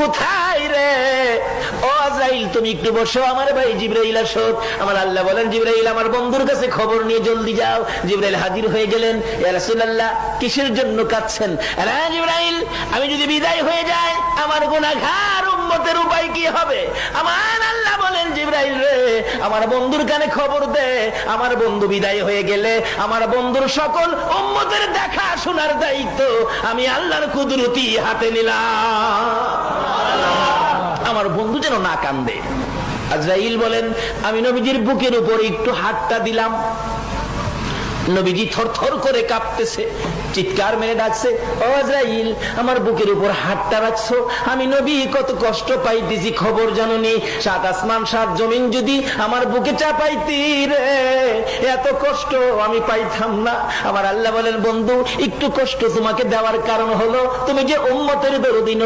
কোথায় রে? ও তুমি একটু বসো আমার ভাই জিব্রাইল আসো। আমার আল্লাহ বলেন, জিব্রাইল, আমার বন্ধুর কাছে খবর নিয়ে জলদি যাও। জিব্রাইল হাজির হয়ে গেলেন। রাসূলুল্লাহ, কিসের জন্য কাঁদছেন? জিব্রাইল, আমি যদি বিদায় হয়ে যাই, আমার গুনাহগার উম্মতের উপায় কি হবে? আমার আল্লাহ বলেন, জিব্রাইল রে, আমার বন্ধুর কানে খবর দে। আমার বন্ধু বিদায় হয়ে গেলে, আমার বন্ধুর সকল উম্মতের দেখা শোনার দায়িত্ব আমি আল্লাহর কুদরতি হাতে নিলাম। আমার বন্ধু যেন না কান্দে। আজরাইল বলেন, আমি নবীজির বুকের উপর একটু হাতটা দিলাম। নবীজি থরথর করে কাঁপতেছে, চিৎকার মেরে ডাকছে, ও আজরাইল, আমার বুকের উপর হাতটা রাখছো? আমি নবী, কত কষ্ট পাইতেছি, খবর জানুনি। সাত আসমান, সাত জমিন যদি আমার বুকে চাপাইতি রে, এত কষ্ট আমি পাইতাম না। আমার আল্লাহ বলেন, বন্ধু, একটু কষ্ট তোমাকে দেওয়ার কারণ হলো, তুমি যে উম্মতের দরদিন